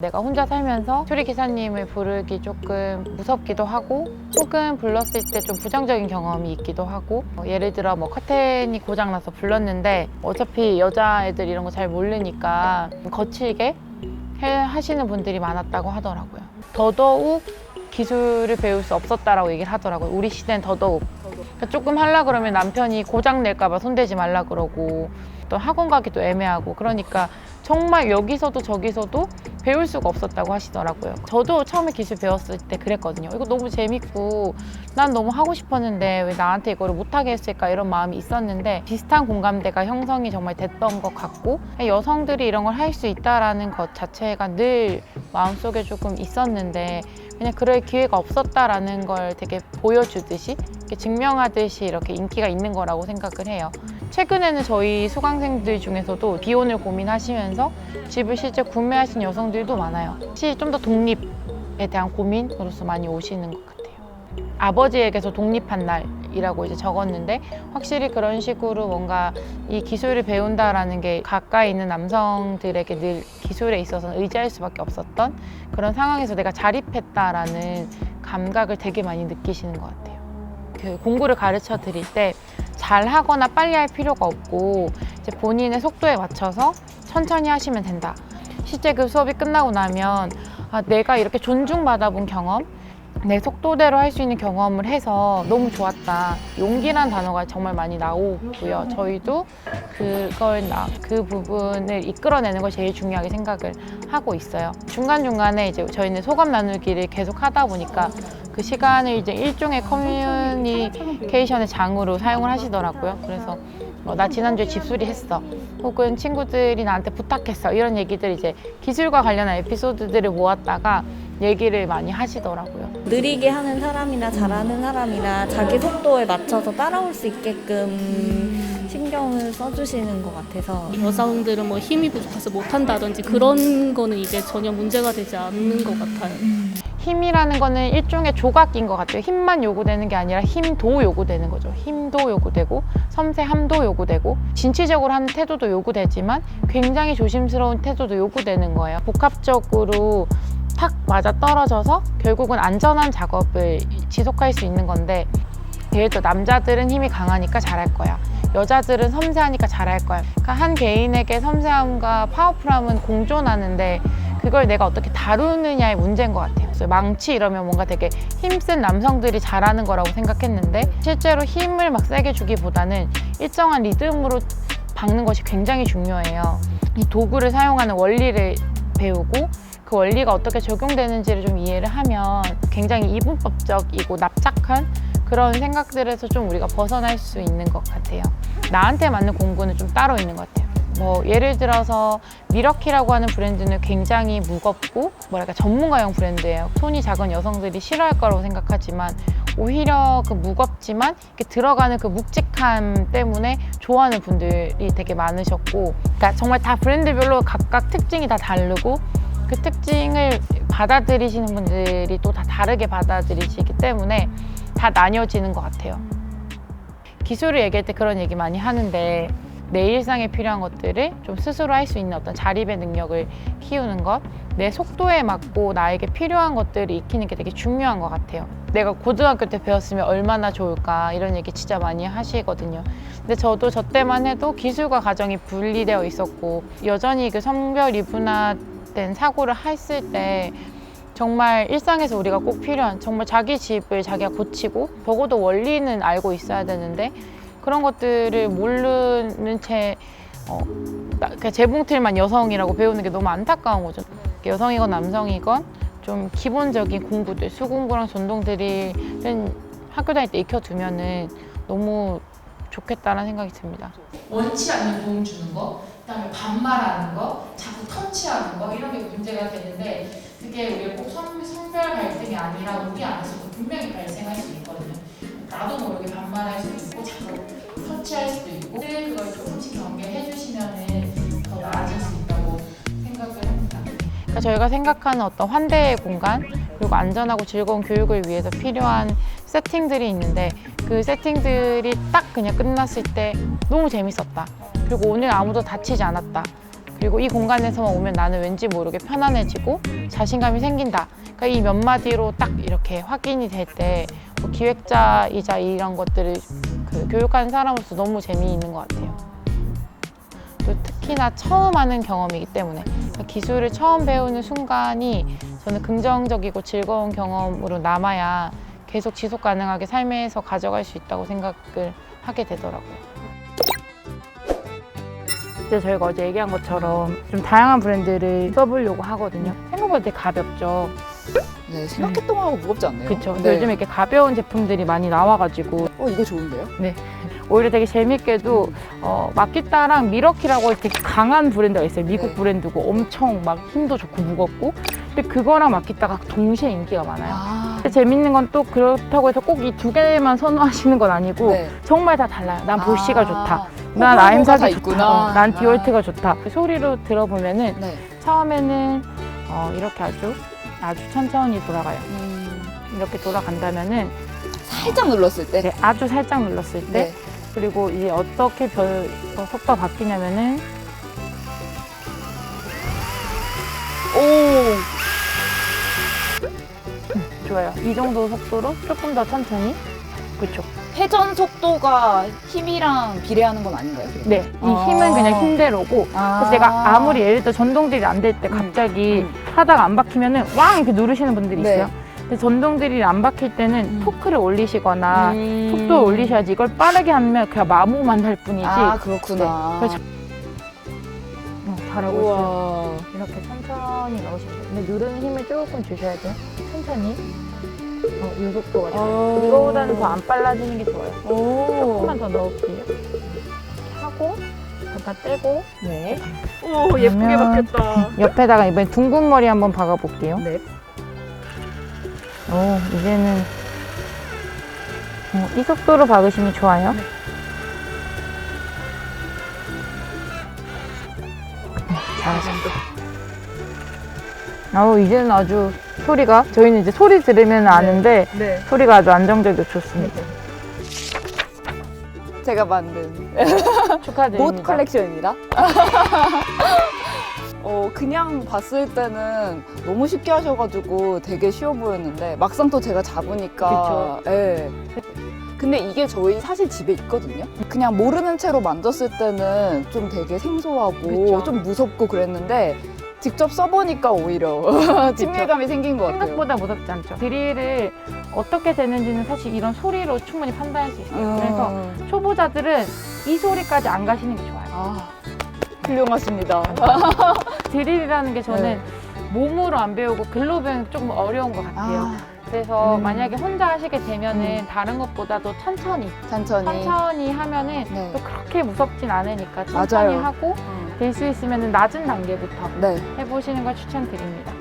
내가 혼자 살면서 수리기사님을 부르기 조금 무섭기도 하고 혹은 불렀을 때 좀 부정적인 경험이 있기도 하고 어, 예를 들어 뭐 커튼이 고장나서 불렀는데 어차피 여자애들 이런 거 잘 모르니까 거칠게 해- 하시는 분들이 많았다고 하더라고요. 더더욱 기술을 배울 수 없었다라고 얘기를 하더라고요. 우리 시대는 더더욱. 그러니까 조금 하려 그러면 남편이 고장 낼까 봐 손대지 말라 그러고 또 학원 가기도 애매하고 그러니까 정말 여기서도 저기서도 배울 수가 없었다고 하시더라고요. 저도 처음에 기술 배웠을 때 그랬거든요. 이거 너무 재밌고 난 너무 하고 싶었는데 왜 나한테 이거를 못하게 했을까 이런 마음이 있었는데 비슷한 공감대가 형성이 정말 됐던 것 같고 여성들이 이런 걸 할 수 있다라는 것 자체가 늘 마음속에 조금 있었는데 그냥 그럴 기회가 없었다라는 걸 되게 보여주듯이 증명하듯이 이렇게 인기가 있는 거라고 생각을 해요. 최근에는 저희 수강생들 중에서도 비혼을 고민하시면서 집을 실제 구매하신 여성들도 많아요. 혹시 좀 더 독립에 대한 고민으로서 많이 오시는 것 같아요. 아버지에게서 독립한 날이라고 이제 적었는데 확실히 그런 식으로 뭔가 이 기술을 배운다라는 게 가까이 있는 남성들에게 늘 기술에 있어서는 의지할 수밖에 없었던 그런 상황에서 내가 자립했다라는 감각을 되게 많이 느끼시는 것 같아요. 그 공부를 가르쳐 드릴 때 잘 하거나 빨리 할 필요가 없고 이제 본인의 속도에 맞춰서 천천히 하시면 된다. 실제 그 수업이 끝나고 나면 아, 내가 이렇게 존중받아본 경험, 내 속도대로 할 수 있는 경험을 해서 너무 좋았다. 용기란 단어가 정말 많이 나오고요. 저희도 그걸 나, 그 부분을 이끌어내는 걸 제일 중요하게 생각을 하고 있어요. 중간중간에 이제 저희는 소감 나누기를 계속 하다 보니까 그 시간을 이제 일종의 커뮤니케이션의 장으로 사용을 하시더라고요. 그래서 뭐, 나 지난주에 집수리 했어. 혹은 친구들이 나한테 부탁했어. 이런 얘기들 이제 기술과 관련한 에피소드들을 모았다가 얘기를 많이 하시더라고요. 느리게 하는 사람이나 잘하는 사람이나 자기 속도에 맞춰서 따라올 수 있게끔 신경을 써주시는 것 같아서 여성들은 뭐 힘이 부족해서 못한다든지 그런 거는 이제 전혀 문제가 되지 않는 것 같아요. 힘이라는 거는 일종의 조각인 것 같아요. 힘만 요구되는 게 아니라 힘도 요구되는 거죠. 힘도 요구되고 섬세함도 요구되고 진취적으로 하는 태도도 요구되지만 굉장히 조심스러운 태도도 요구되는 거예요. 복합적으로 탁 맞아 떨어져서 결국은 안전한 작업을 지속할 수 있는 건데 예를 들어 남자들은 힘이 강하니까 잘할 거야. 여자들은 섬세하니까 잘할 거야. 그러니까 한 개인에게 섬세함과 파워풀함은 공존하는데 그걸 내가 어떻게 다루느냐의 문제인 것 같아요. 그래서 망치 이러면 뭔가 되게 힘센 남성들이 잘하는 거라고 생각했는데 실제로 힘을 막 세게 주기보다는 일정한 리듬으로 박는 것이 굉장히 중요해요. 이 도구를 사용하는 원리를 배우고 그 원리가 어떻게 적용되는지를 좀 이해를 하면 굉장히 이분법적이고 납작한 그런 생각들에서 좀 우리가 벗어날 수 있는 것 같아요. 나한테 맞는 공부는 좀 따로 있는 것 같아요. 뭐 예를 들어서 미러키라고 하는 브랜드는 굉장히 무겁고 뭐랄까 전문가용 브랜드예요. 손이 작은 여성들이 싫어할 거라고 생각하지만 오히려 그 무겁지만 이렇게 들어가는 그 묵직함 때문에 좋아하는 분들이 되게 많으셨고, 그러니까 정말 다 브랜드별로 각각 특징이 다 다르고 그 특징을 받아들이시는 분들이 또 다 다르게 받아들이시기 때문에 다 나뉘어지는 것 같아요. 기술을 얘기할 때 그런 얘기 많이 하는데 내 일상에 필요한 것들을 좀 스스로 할 수 있는 어떤 자립의 능력을 키우는 것, 내 속도에 맞고 나에게 필요한 것들을 익히는 게 되게 중요한 것 같아요. 내가 고등학교 때 배웠으면 얼마나 좋을까 이런 얘기 진짜 많이 하시거든요. 근데 저도 저 때만 해도 기술과 가정이 분리되어 있었고 여전히 그 성별 이분화된 사고를 했을 때 정말 일상에서 우리가 꼭 필요한 정말 자기 집을 자기가 고치고 적어도 원리는 알고 있어야 되는데 그런 것들을 모르는 채 어, 나- 그냥 재봉틀만 여성이라고 배우는 게 너무 안타까운 거죠. 여성이건 남성이건 좀 기본적인 공부들 수공부랑 전동들이는 학교 다닐 때 익혀두면은 너무 좋겠다는 생각이 듭니다. 원치 않는 도움 주는 거, 그다음에 반말하는 거, 자꾸 터치하는 거 이런 게 문제가 되는데 그게 우리가 꼭 성, 성별 갈등이 아니라 우리 안에서도 분명히 발생할 수 있거든요. 나도 모르게 반말할 수도 있고 자꾸 터치할 수도 있고 그걸 조금씩 경계해 주시면은 더 나아질 수 있다고 생각을 합니다. 그러니까 저희가 생각하는 어떤 환대의 공간 그리고 안전하고 즐거운 교육을 위해서 필요한 세팅들이 있는데 그 세팅들이 딱 그냥 끝났을 때 너무 재밌었다. 그리고 오늘 아무도 다치지 않았다. 그리고 이 공간에서만 오면 나는 왠지 모르게 편안해지고 자신감이 생긴다. 그러니까 이 몇 마디로 딱 이렇게 확인이 될 때 기획자이자 이런 것들을 그 교육하는 사람으로서 너무 재미있는 것 같아요. 또 특히나 처음 하는 경험이기 때문에 그러니까 기술을 처음 배우는 순간이 저는 긍정적이고 즐거운 경험으로 남아야 계속 지속 가능하게 삶에서 가져갈 수 있다고 생각을 하게 되더라고요. 이제 저희가 어제 얘기한 것처럼 좀 다양한 브랜드를 써보려고 하거든요. 생각보다 되게 가볍죠. 네, 생각했던 거하고 무겁지 않네요. 그렇죠. 네. 요즘 이렇게 가벼운 제품들이 많이 나와가지고 어, 이거 좋은데요? 오히려 되게 재밌게도 어, 마키타랑 미러키라고 되게 강한 브랜드가 있어요. 미국 네. 브랜드고 엄청 막 힘도 좋고 무겁고. 근데 그거랑 마키타가 동시에 인기가 많아요. 아, 근데 재밌는 건 또 그렇다고 해서 꼭 이 두 개만 선호하시는 건 아니고 네. 정말 다 달라요. 난 보쉬가 아, 좋다. 난 호불호가 아임삭이 다 좋다. 어, 난 아. 디올트가 좋다. 소리로 들어보면은 네. 처음에는 어, 이렇게 아주 아주 천천히 돌아가요. 음, 이렇게 돌아간다면은 살짝 눌렀을 때. 이제 아주 살짝 눌렀을 때 네. 그리고 이제 어떻게 별 어, 속도가 바뀌냐면은 오, 좋아요. 이 정도 속도로 조금 더 천천히. 그렇죠. 회전 속도가 힘이랑 비례하는 건 아닌가요? 네, 이 아. 힘은 그냥 힘대로고. 아. 그래서 내가 아무리 예를 들어 전동 드릴 안될 때 갑자기 음. 하다가 안 박히면은 왕 이렇게 누르시는 분들이 네. 있어요. 근데 전동 드릴이 안 박힐 때는 음. 토크를 올리시거나 음. 속도를 올리셔야지 이걸 빠르게 하면 그냥 마모만 할 뿐이지. 아, 그렇구나. 네. 그래서 어, 잘하고 있어요. 우와. 이렇게 천천히 넣으시면 돼요. 근데 누르는 힘을 조금 주셔야 돼요. 천천히. 어, 이 속도가 좋아요. 어. 이거보다는 더 안 빨라지는 게 좋아요. 오. 조금만 더 넣을게요. 하고 잠깐 떼고 네. 오 예쁘게 박혔다. 옆에다가 이번에 둥근 머리 한번 박아 볼게요. 네. 오, 이제는 어, 이 속도로 박으시면 좋아요. 네, 잘하셨어요. 아우, 이제는 아주 소리가 저희는 이제 소리 들으면 아는데 네. 소리가 아주 안정적이고 좋습니다. 제가 만든 축하드립니다. 못 컬렉션입니다. 어, 그냥 봤을 때는 너무 쉽게 하셔가지고 되게 쉬워 보였는데 막상 또 제가 잡으니까. 예. 근데 이게 저희 사실 집에 있거든요. 그냥 모르는 채로 만졌을 때는 좀 되게 생소하고 그쵸. 좀 무섭고 그랬는데 직접 써보니까 오히려 친밀감이 생긴 것 같아요. 생각보다 무섭지 않죠. 드릴을 어떻게 되는지는 사실 이런 소리로 충분히 판단할 수 있어요. 그래서 음. 초보자들은 이 소리까지 안 가시는 게 좋아요. 아, 훌륭하십니다. 드릴이라는 게 저는 네. 몸으로 안 배우고 글로 배우는 게 조금 어려운 것 같아요. 아, 그래서 음. 만약에 혼자 하시게 되면은 음. 다른 것보다도 천천히, 천천히. 천천히 하면은 네. 또 그렇게 무섭진 않으니까 천천히 맞아요. 하고 음. 될수 있으면 낮은 단계부터 네. 해보시는 걸 추천드립니다.